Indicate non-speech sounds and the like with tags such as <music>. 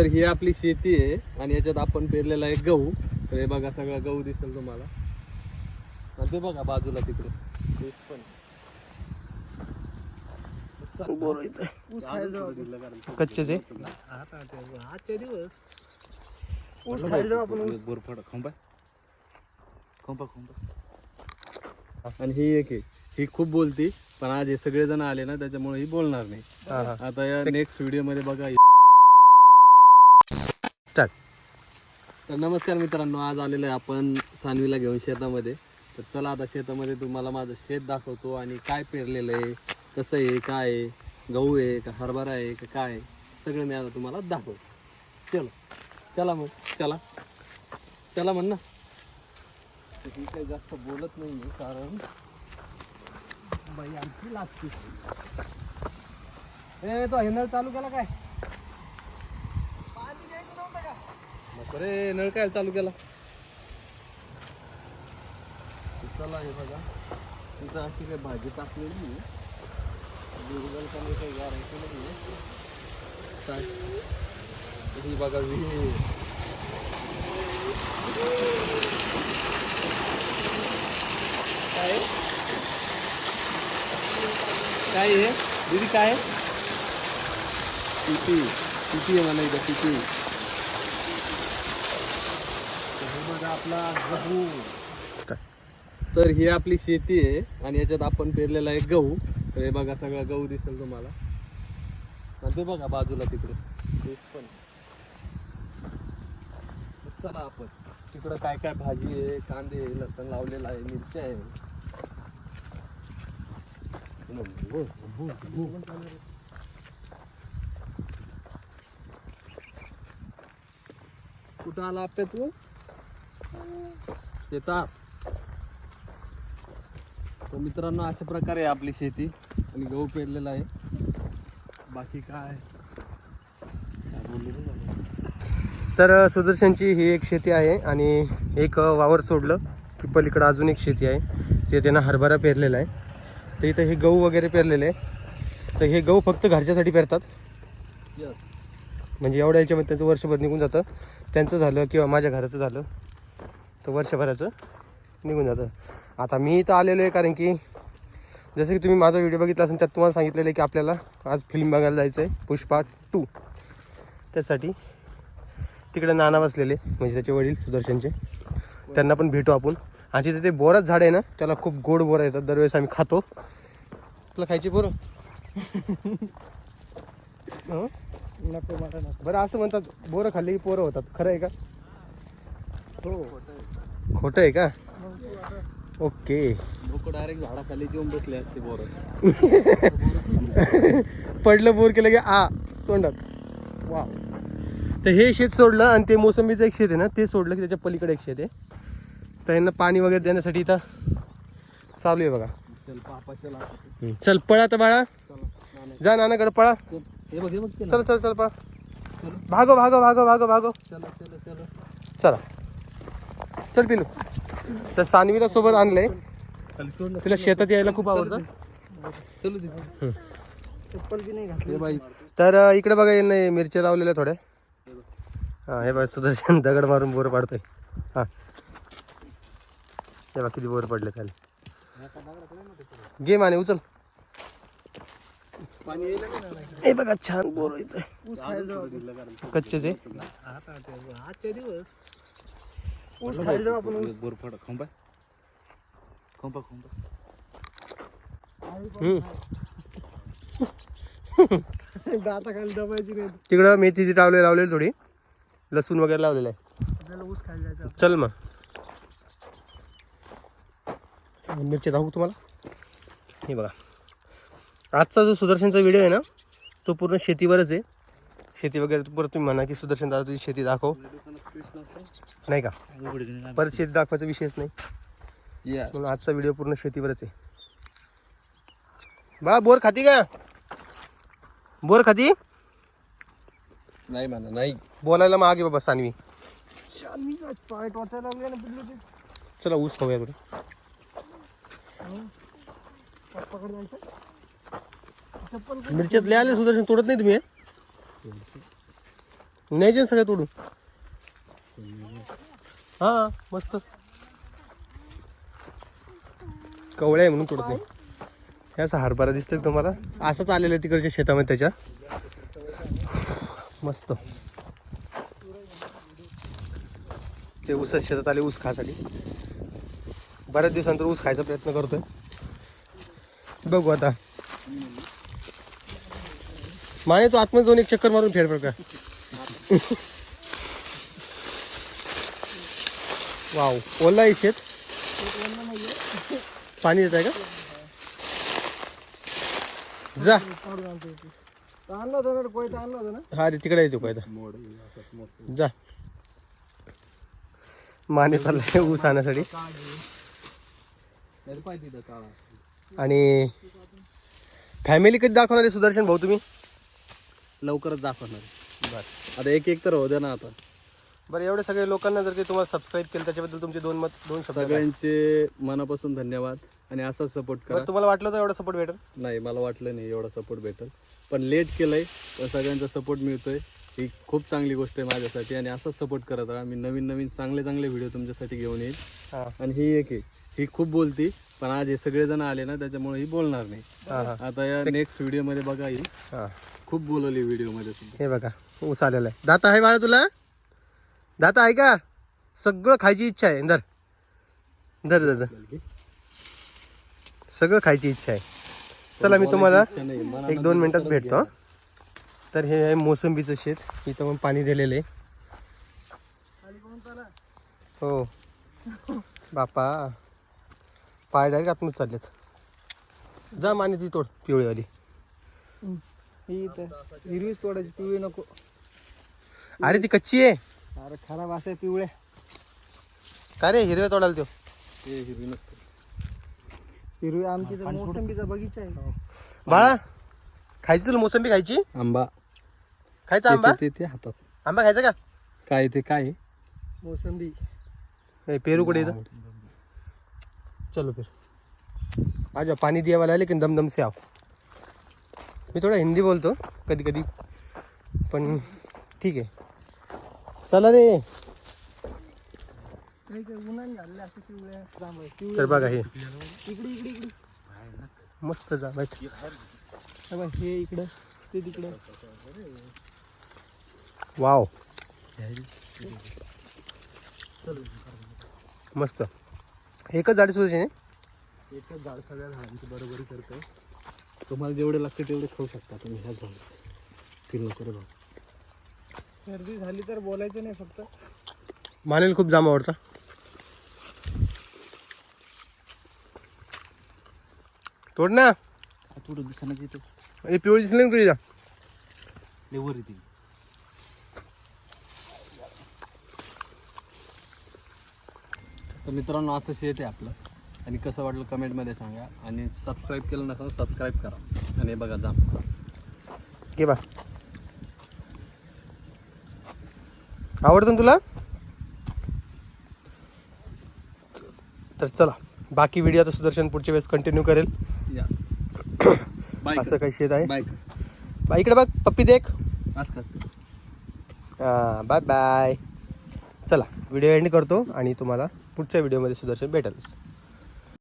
तर ही आपली शेती आहे आणि याच्यात आपण पेरलेला आहे गहू. तर हे बघा सगळा गहू दिसेल तुम्हाला. आणि ते बघा बाजूला तिकडे. ऊस पण दिवस. ऊस खायला जाऊ आपण बोरफड खंबा खंबा खंबा आणि ही एक आहे. ही खूप बोलती पण आज हे सगळे जण आले ना त्याच्यामुळे ही बोलणार नाही. आता या नेक्स्ट व्हिडिओमध्ये बघा स्टार्ट. तर नमस्कार मित्रांनो आज आलेलं आहे आपण सानवीला घेऊन शेतामध्ये. तर चला आता शेतामध्ये तुम्हाला माझं शेत दाखवतो आणि काय पेरलेलं आहे कसं आहे काय आहे गहू आहे का हरभरा आहे का काय आहे सगळं मी आता तुम्हाला दाखवतो. चलो चला मग चला. चला म्हण ना. तर ही काही जास्त बोलत नाही मी कारण बाई आणखी लागते. ए तो हे नळ चालू केला काय? नको रे नळ काय चालू केला? चला हे बघा. तिथं अशी काही भाजी टाकलेली काही गारायचं नाही काय? ही बघा विहीर. काय? काय आहे दीदी काय आहे पिपी पिपी आहे मला इथं पिपी हे बघा आपला गहू. तर ही आपली शेती आहे आणि याच्यात आपण पेरलेला आहे गहू. तर हे बघा सगळा गहू दिसेल तुम्हाला. आणि ते बघा बाजूला तिकडे. ऊस पण. चला आपण. तिकडं काय काय भाजी आहे कांदे आहे, लसण लावलेला आहे मिरच्या आहे. कुठं आला आपल्या तू? शेतात. तर मित्रांनो अशा प्रकारे आपली शेती आणि गहू पेरलेला आहे. बाकी काय? तर सुदर्शनची ही एक शेती आहे आणि एक वावर सोडलं की पलीकडं अजून एक शेती आहे. त्यांना हरभरा पेरलेला आहे. तर इथं हे गहू वगैरे पेरलेले आहे. तर हे गहू फक्त घरच्यासाठी पेरतात. म्हणजे एवढ्या याच्यामध्ये त्यांचं वर्षभर निघून जातं. त्यांचं झालं किंवा माझ्या घराचं झालं. तर वर्षभराचं निघून जातं. आता मी इथं आलेलो आहे कारण की जसं की तुम्ही माझा व्हिडिओ बघितला असेल त्यात तुम्हाला सांगितलेलं आहे की आपल्याला आज फिल्म बघायला जायचं आहे पुष्पा टू त्यासाठी तिकडे नाना बसलेले म्हणजे त्याचे वडील सुदर्शनचे. त्यांना पण भेटू आपण. आणि तिथे ते बोराच झाड आहे ना त्याला खूप गोड बोरं येतात. दरवेळेस आम्ही खातो. तुला खायची बोरं <laughs> बरं असं म्हणतात बोरं खाल्ली की पोरं होतात. खरं आहे का? खोटं आहे का? ओके. लोक डायरेक्ट झाडाखाली जेवून बसले असते बोर <laughs> पडलं बोर केलं की आ तोंडात. वा तर हे शेत सोडलं आणि ते मोसंबीचं एक शेत आहे ना ते सोडलं की त्याच्या पलीकडे एक शेत आहे. तर यांना पाणी वगैरे देण्यासाठी इथं चालू आहे बघा. चल पळा तर बाळा. जा नानाकडे पळा. हे हे चल. चल चल पळा. भागो भागो भागो भागो भागो. चला. चला. चला पिलू. तर सानवीला सोबत आणलंय. तिला शेतात यायला खूप आवडतं. चलू दे. चप्पल बी नाही घातली. बाई. तर इकडे बघा यांना हे मिरच्या लावलेल्या थोड्या. हा हे बघा सुदर्शन दगड मारून बोर पाडतोय. हा. हे बघा किती बोर पडले खाली. घे माने उचल. पाणी येईल का? हे बघा छान बोर येत ऊस ऊस खायला जाऊ आपण ऊस. बोरफड खंबा खंबा खंबा हम्म. <laughs> दाता खाली दबायची नाही तिकडं मेथी लावले लावलेली थोडी. लसूण वगैरे लावलेलं आहे. आपल्याला ऊस खायला जायचं. चल मग. मिरची दाखवू तुम्हाला. हे बघा. आजचा जो सुदर्शनचा व्हिडिओ आहे ना तो पूर्ण शेतीवरच आहे. शेती वगैरे परत तुम्ही म्हणा की सुदर्शन दादा तुझी शेती दाखव. नाही का? परत शेती दाखवायचा विषयच नाही. म्हणून आजचा व्हिडिओ पूर्ण शेतीवरच आहे. बाळा बोर खाती का? बोर खाती? नाही म्हणा नाही. बोलायला मागे बाबा सानवी. चला ऊस खाऊया चप्पल मिरच्यात लय आले सुदर्शन. तोडत नाही तुम्ही नाही जे सगळं तोडून. हा मस्त. कवळ्या आहे म्हणून तोडत नाही. हे असं हरभरा दिसतोय तुम्हाला? असंच आलेलं आहे तिकडच्या शेतामध्ये त्याच्या. मस्त. ते ऊसाच्या शेतात आले ऊस खायसाठी. बऱ्याच दिवसानंतर ऊस खायचा प्रयत्न करतोय. बघू आता. माने तू आतमध्ये जाऊन एक चक्कर मारून फेड बरं का. वाव ओला आहे शेत. पाणी येत आहे का? जा. आणलं होतं ना कोयता आणलं होतं ना हा रे तिकडे येतो कोयता जा. माने चाललाय ऊस आणण्यासाठी आणि फॅमिली कधी दाखवणार आहे सुदर्शन भाऊ तुम्ही? लवकरच दाखवणार बरं. आता एक एक तर होऊ द्या ना आता. बरं एवढे सगळे लोकांना जर काही तुम्हाला सबस्क्राईब केलं त्याच्याबद्दल तुमचे दोन मत दोन शब्द काय? सगळ्यांचे मनापासून धन्यवाद आणि असाच सपोर्ट करा. बरं तुम्हाला वाटलं होतं एवढा सपोर्ट भेटेल? नाही मला वाटलं नाही एवढा सपोर्ट भेटेल. पण लेट केलंय पण सगळ्यांचा सपोर्ट मिळतोय. ही खूप चांगली गोष्ट आहे माझ्यासाठी आणि असाच सपोर्ट करत राहा. मी नवीन नवीन चांगले चांगले व्हिडिओ तुमच्यासाठी घेऊन येईल हां. आणि ही एक आहे. ही खूप बोलती पण आज हे सगळेजण आले ना त्याच्यामुळे ही बोलणार नाही. आता या नेक्स्ट व्हिडिओमध्ये बघा ही. हां. खूप बोलवली व्हिडिओमध्ये सुद्धा. हे बघा ऊस आलेला आहे. दाता आहे बाळा तुला? दाता आहे का? सगळं खायची इच्छा आहे. धर. धर धर धर. सगळं खायची इच्छा आहे. चला मी तुम्हाला एक दोन मिनिटात भेटतो. तर हे आहे मोसंबीचं शेत. इथं पण पाणी दिलेलं आहे. हो. बापा. पाय डायरेक्ट आतमध्ये चाललेत. जा माने ती तोड पिवळीवाली. ही इथं. हिरवीच तोडायची पिवळी नको. अरे ती कच्ची आहे. अरे खराब असं पिवळे. का रे हिरव्या तोडायला त्यो? ते हिरवी नसते. हिरवी आमची तर मोसंबीचा बगीचा आहे. बाळा खायची तुला मोसंबी खायची? आंबा. खायचा आंबा? ते- ते हातात. आंबा खायचा का? काय ते काय? आहे? मोसंबी पेरू कुठे इथं? चलो फिर। आ जाओ पानी दिया वाला है लेकिन दम दम से आओ। मी थोडा हिंदी बोलतो कधी कधी पण ठीक आहे चला रे। तर बघा हे। इकडे इकडे मस्त जा बैठ। हे इकडं ते तिकडं। वाव। मस्त। एकच झाडी सुद्धा एकच झाड सगळ्या झाडांची बरोबरी करतोय. तुम्हाला जेवढे लागते तेवढे खाऊ शकता तुम्ही ह्याच झाड फील नको रे भाऊ. सर्दी झाली तर बोलायचं नाही फक्त. मानेल खूप जाम आवडता. तोड ना. थोडं दिसणार तिथं हे पिवळी दिसली ना तुझ्या लेवर येते. तर मित्रांनो असं शेत आहे आपलं. आणि कसं वाटलं कमेंटमध्ये सांगा. आणि सबस्क्राईब केलं नसेल सबस्क्राईब करा. आणि बघा जाम. घे बा. आवडतं ना तुला? तर चला बाकी व्हिडिओ आता सुदर्शन पुढच्या वेळेस कंटिन्यू करेल. यस बाय <coughs> असं काही शेत आहे. बाय बा इकडे बघ पप्पी देख. कर हां बाय बाय चला व्हिडिओ एंड करतो आणि तुम्हाला पुढच्या व्हिडिओमध्ये सुदर्शन भेटेल.